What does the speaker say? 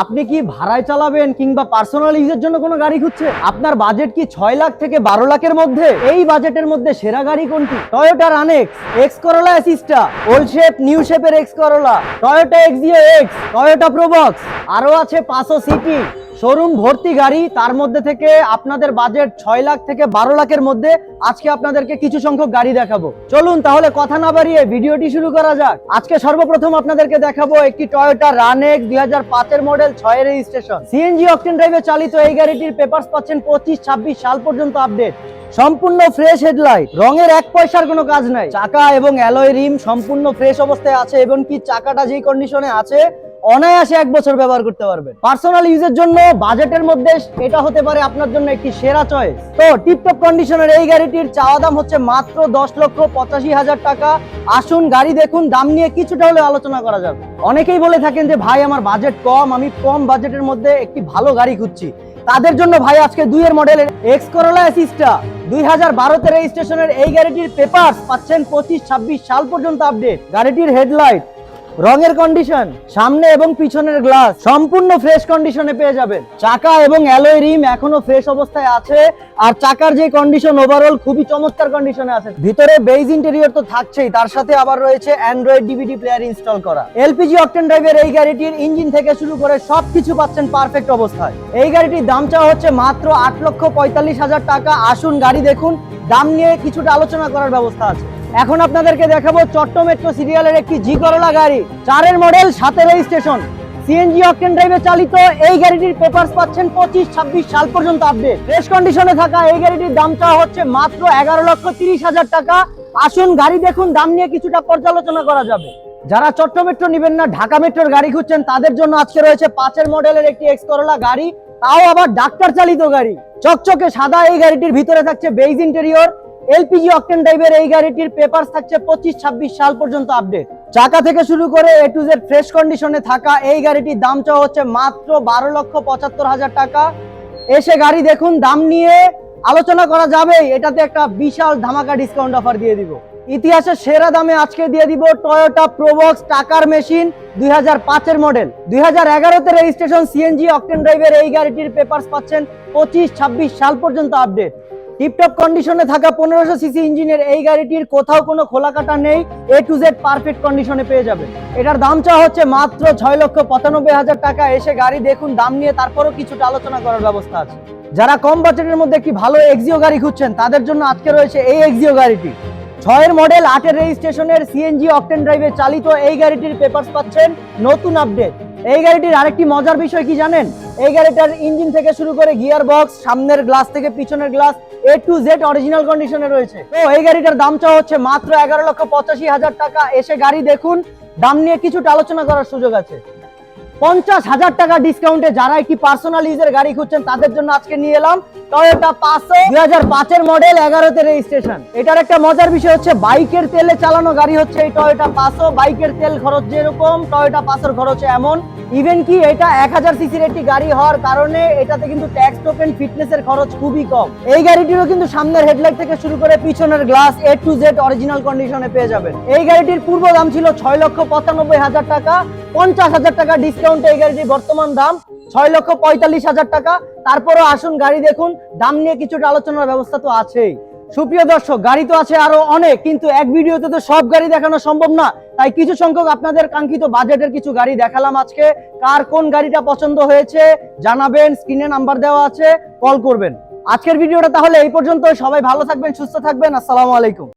আপনি কি ভাড়ায় চালাবেন কিংবা পার্সোনাল ইউজের জন্য কোনো গাড়ি খুঁজছে আপনার বাজেট কি ছয় লাখ থেকে বারো লাখের মধ্যে? এই বাজেটের মধ্যে সেরা গাড়ি কোনটি? টয়োটা রানেক্স এক্স করোলা অ্যাসিস্টা ওল্ড শেপ নিউ শেপের X Corolla Toyota Axio X Toyota Probox আরও আছে পাঁচশো সিটি। শোরুম ভর্তি গাড়ি, তার মধ্যে থেকে আপনাদের বাজেট ছয় লাখ থেকে বারো লাখের মধ্যে আজকে আপনাদেরকে কিছু সংখ্যক গাড়ি দেখাবো। চলুন তাহলে কথা না বাড়িয়ে ভিডিওটি শুরু করা যাক। আজকে সর্বপ্রথম আপনাদেরকে দেখাবো একটি টয়োটা রানেক দুই হাজার পাঁচের মডেল ছয়ের রেজিস্ট্রেশন সিএনজি অকটেন ড্রাইভে চালিত এই গাড়িটির পেপারস পাচ্ছেন পঁচিশ, ছাব্বিশ সাল পর্যন্ত আপডেট সম্পূর্ণ ফ্রেশ হেডলাইট রঙের এক পয়সার কোনো কাজ নাই। চাকা এবং অ্যালয় রিম সম্পূর্ণ ফ্রেশ অবস্থায় আছে, এবং কি চাকাটা যেই কন্ডিশনে আছে অনায়াসে এক বছর ব্যবহার করতে পারবেন। পার্সোনাল ইউজের জন্য বাজেটের মধ্যে এটা হতে পারে আপনার জন্য একটি সেরা চয়েস তো টিপটপ কন্ডিশনের এই গাড়িটির চাওয়া দাম হচ্ছে মাত্র দশ লক্ষ পঁচাশি হাজার টাকা। আসুন গাড়ি দেখুন, দাম নিয়ে কিছুটা হলে আলোচনা করা যাবে অনেকেই বলে থাকেন যে, ভাই, আমার বাজেট কম, আমি কম বাজেটের মধ্যে একটি ভালো গাড়ি খুঁজছি। তাদের জন্য ভাই, আজকে দুইয়ের মডেলের এক্স করোলা অ্যাসিস্টা দুই হাজার বারোতে রেজিস্ট্রেশনের এই গাড়িটির পেপার পাচ্ছেন পঁচিশ, ছাব্বিশ সাল পর্যন্ত আপডেট গাড়িটির হেডলাইট রঙের কন্ডিশন সামনে এবং পিছনের গ্লাস সম্পূর্ণ ফ্রেশ কন্ডিশনে পেয়ে যাবেন। চাকা এবং অ্যালয় রিম এখনও ফ্রেশ অবস্থায় আছে, আর চাকার যে কন্ডিশন ওভারঅল খুবই চমৎকার কন্ডিশনে আছে। ভিতরে বেজ ইন্টেরিয়র তো থাকছেই, তার সাথে আবার রয়েছে অ্যান্ড্রয়েড ডিভিডি প্লেয়ার ইনস্টল করা। এলপিজি অকটেন ড্রাইভের এই গাড়িটির ইঞ্জিন থেকে শুরু করে সবকিছু পাচ্ছেন পারফেক্ট অবস্থায়। এই গাড়িটির দাম চাওয়া হচ্ছে মাত্র আট লক্ষ পঁয়তাল্লিশ হাজার টাকা। আসুন গাড়ি দেখুন, দাম নিয়ে কিছুটা আলোচনা করার ব্যবস্থা আছে। এখন আপনাদেরকে দেখাবো চট্ট মেট্রো সিরিয়ালের একটি জি করোলা গাড়ি। চারের মডেল সাতের রেজিস্ট্রেশন সিএনজি অকটেন ড্রাইভে চালিত, এই গাড়িটির পেপারস পাচ্ছেন পঁচিশ, ছাব্বিশ সাল পর্যন্ত আপডেট ফ্রেশ কন্ডিশনে থাকা এই গাড়িটির দাম চাওয়া হচ্ছে মাত্র এগারো লক্ষ তিরিশ হাজার টাকা। আসুন গাড়ি দেখুন, দাম নিয়ে কিছুটা পর্যালোচনা করা যাবে। যারা চট্ট মেট্রো নিবেন না, ঢাকা মেট্রোর গাড়ি খুঁজছেন, তাদের জন্য আজকে রয়েছে পাঁচের মডেলের একটি এক্স করোলা গাড়ি, তাও আবার ডাক্তার চালিত গাড়ি। চকচকে সাদা এই গাড়িটির ভিতরে থাকছে বেইজ ইন্টেরিয়র এলপিজি অকটেন ড্রাইভের এই গাড়িটির পেপারস থাকছে পঁচিশ, ছাব্বিশ সাল পর্যন্ত আপডেট। চাকা থেকে শুরু করে এ টু জেড ফ্রেশ কন্ডিশনে থাকা এই গাড়িটির দাম চাওয়া হচ্ছে মাত্র বারো লক্ষ পঁচাত্তর হাজার টাকা। এসে গাড়ি দেখুন, দাম নিয়ে আলোচনা করা যাবে এটাতে একটা বিশাল ধামাকা ডিসকাউন্ট অফার দিয়ে দিব। ইতিহাসের সেরা দামে আজকে দিয়ে দিব টয়োটা প্রোবক্স টাকার মেশিন দুই হাজার পাঁচের মডেল দুই হাজার এগারোতে রেজিস্ট্রেশন সিএনজি অকটেন ড্রাইভের এই গাড়িটির পেপারস পাচ্ছেন পঁচিশ, ছাব্বিশ সাল পর্যন্ত আপডেট টিপটপ কন্ডিশনে থাকা পনেরোশো সিসি ইঞ্জিনের এই গাড়িটির কোথাও কোনো খোলা কাটা নেই এ টু জেড পারফেক্ট কন্ডিশনে পেয়ে যাবে। এটার দাম চাওয়া হচ্ছে মাত্র ছয় লক্ষ পঁচানব্বই হাজার টাকা। এসে গাড়ি দেখুন, দাম নিয়ে তারপরও কিছুটা আলোচনা করার ব্যবস্থা আছে। যারা কম বাজেটের মধ্যে একটি ভালো এক্সিও গাড়ি খুঁজছেন, তাদের জন্য আজকে রয়েছে এই এক্সিও গাড়িটি। ছয়ের মডেল আটের রেজিস্ট্রেশনের সিএনজি অকটেন ড্রাইভে চালিত এই গাড়িটির পেপারস পাচ্ছেন নতুন আপডেট এই গাড়িটির আরেকটি মজার বিষয় কি জানেন? এই গাড়িটার ইঞ্জিন থেকে শুরু করে গিয়ার বক্স সামনের গ্লাস থেকে পিছনের glass A to Z original কন্ডিশনে রয়েছে। তো এই গাড়িটার দাম চাওয়া হচ্ছে মাত্র এগারো লক্ষ পঁচাশি হাজার টাকা। এসে গাড়ি দেখুন, দাম নিয়ে কিছুটা আলোচনা করার সুযোগ আছে। পঞ্চাশ হাজার টাকা ডিসকাউন্টে যারা একটি পার্সোনাল ইউজের গাড়ি খুঁজছেন, তাদের জন্য আজকে নিয়ে এলাম টয়োটা পাঁচশো দুই হাজার মডেল এগারোতে রেজিস্ট্রেশন এটার একটা মজার বিষয় হচ্ছে, বাইকের তেলে চালানো গাড়ি হচ্ছে এই টয়োটা পাঁচশো বাইকের তেল খরচ যেরকম টয়োটা পাঁচশোর খরচ এমন। ইভেন কি, এটা এক হাজার সিসির একটি গাড়ি হওয়ার কারণে এটাতে কিন্তু ট্যাক্স টোকেন খরচ খুবই কম। এই গাড়িটিরও কিন্তু সামনের হেডলাইট থেকে শুরু করে পিছনের glass A to Z original কন্ডিশনে পেয়ে যাবেন। এই গাড়িটির পূর্ব দাম ছিল ছয় লক্ষ পঁচানব্বই হাজার টাকা। পঞ্চাশ হাজার টাকা ডিসকাউন্টে এই গাড়িটির বর্তমান দাম। ছয় লক্ষ পঁয়তাল্লিশ হাজার টাকা। তারপরও আসুন গাড়ি দেখুন, দাম নিয়ে কিছুটা আলোচনার ব্যবস্থা তো আছেই। সুপ্রিয় দর্শক, গাড়ি তো আছে আরও অনেক, কিন্তু এক ভিডিওতে তো সব গাড়ি দেখানো সম্ভব না। তাই কিছু সংখ্যক আপনাদের কাঙ্ক্ষিত বাজেটের কিছু গাড়ি দেখালাম আজকে। কার কোন গাড়িটা পছন্দ হয়েছে জানাবেন, স্ক্রিনে নাম্বার দেওয়া আছে, কল করবেন। আজকের ভিডিওটা তাহলে এই পর্যন্ত সবাই ভালো থাকবেন, সুস্থ থাকবেন। আসসালামু আলাইকুম।